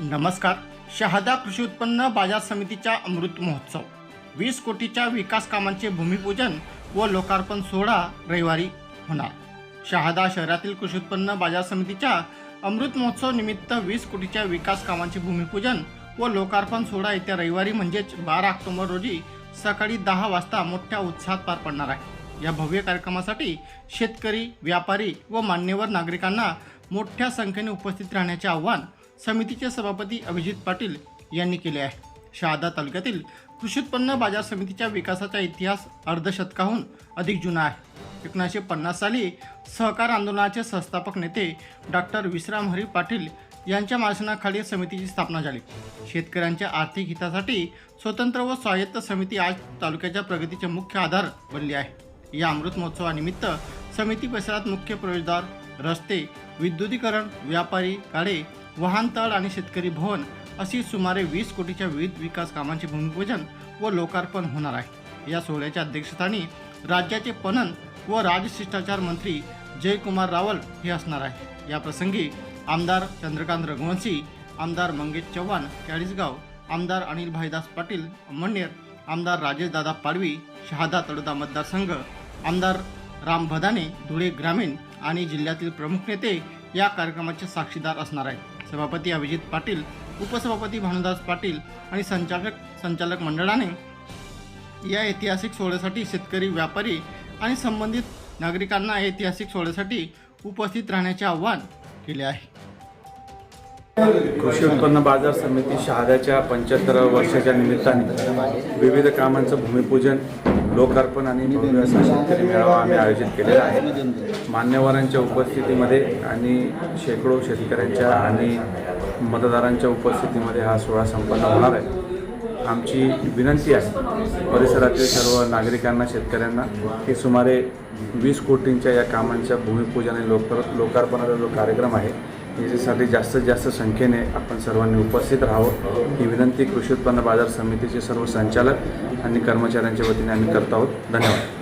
नमस्कार. शहादा कृषी उत्पन्न बाजार समितीच्या अमृत महोत्सव. वीस कोटीच्या विकास कामांचे भूमिपूजन व लोकार्पण सोहळा रविवारी होणार. शहादा शहरातील कृषी उत्पन्न बाजार समितीच्या अमृत महोत्सव निमित्त वीस कोटीच्या विकास कामांचे भूमिपूजन व लोकार्पण सोहळा येत्या रविवारी म्हणजेच बारा ऑक्टोबर रोजी सकाळी दहा वाजता मोठ्या उत्साहात पार पडणार आहे. या भव्य कार्यक्रमासाठी शेतकरी व्यापारी व मान्यवर नागरिकांना मोठ्या संख्येने उपस्थित राहण्याचे आव्हान समितीचे सभापती अभिजित पाटील यांनी केले आहे. शहादा तालुक्यातील कृषी उत्पन्न बाजार समितीच्या विकासाचा इतिहास अर्धशतकाहून अधिक जुना आहे. एकोणीसशे पन्नास साली सहकार आंदोलनाचे संस्थापक नेते डॉक्टर विश्राम हरी पाटील यांच्या मार्शनाखाली समितीची स्थापना झाली. शेतकऱ्यांच्या आर्थिक हितासाठी स्वतंत्र व स्वायत्त समिती आज तालुक्याच्या प्रगतीचे मुख्य आधार बनली आहे. या अमृत महोत्सवानिमित्त समिती परिसरात मुख्य प्रवेशद्वार रस्ते विद्युतीकरण व्यापारी गाडे वाहनतळ आणि शेतकरी भवन अशी सुमारे वीस कोटीच्या विविध विकास कामांचे भूमिपूजन व लोकार्पण होणार आहे. या सोहळ्याच्या अध्यक्षस्थानी राज्याचे पणन व राजशिष्टाचार मंत्री जयकुमार रावल हे असणार आहे. या प्रसंगी आमदार चंद्रकांत रघुवंशी आमदार मंगेश चव्हाण चाळीसगाव आमदार अनिल भाईदास पाटील अमळनेर आमदार राजेशदादा पाडवी शहादा तळोदा मतदारसंघ आमदार राम भदाने धुळे ग्रामीण आणि जिल्ह्यातील प्रमुख नेते या कार्यक्रमाचे साक्षीदार असणार आहेत. सभापती अभिजित पाटील उपसभापती भानुदास पाटील आणि संचालक संचालक मंडळाने या ऐतिहासिक सोहळ्यासाठी शेतकरी व्यापारी आणि संबंधित नागरिकांना ऐतिहासिक सोहळ्यासाठी उपस्थित राहण्याचे आवाहन केले आहे. कृषी उत्पन्न बाजार समिती शहाद्याच्या पंच्याहत्तर वर्षाच्या निमित्ताने विविध कामांचं भूमिपूजन लोकार्पण आणि भव्य शेतकरी मेळावा आम्ही आयोजित केलेला आहे. मान्यवरांच्या उपस्थितीमध्ये आणि शेकडो शेतकऱ्यांच्या आणि मतदारांच्या उपस्थितीमध्ये हा सोहळा संपन्न होणार आहे. आमची विनंती आहे परिसरातील सर्व नागरिकांना शेतकऱ्यांना की सुमारे वीस कोटींच्या या कामांच्या भूमिपूजन आणि लोक लोकार्पणाचा जो कार्यक्रम आहे याच्यासाठी जास्तीत जास्त संख्येने आपण सर्वांनी उपस्थित राहावं. ही विनंती कृषी उत्पन्न बाजार समितीचे सर्व संचालक आणि कर्मचाऱ्यांच्या वतीने आम्ही करत आहोत. धन्यवाद.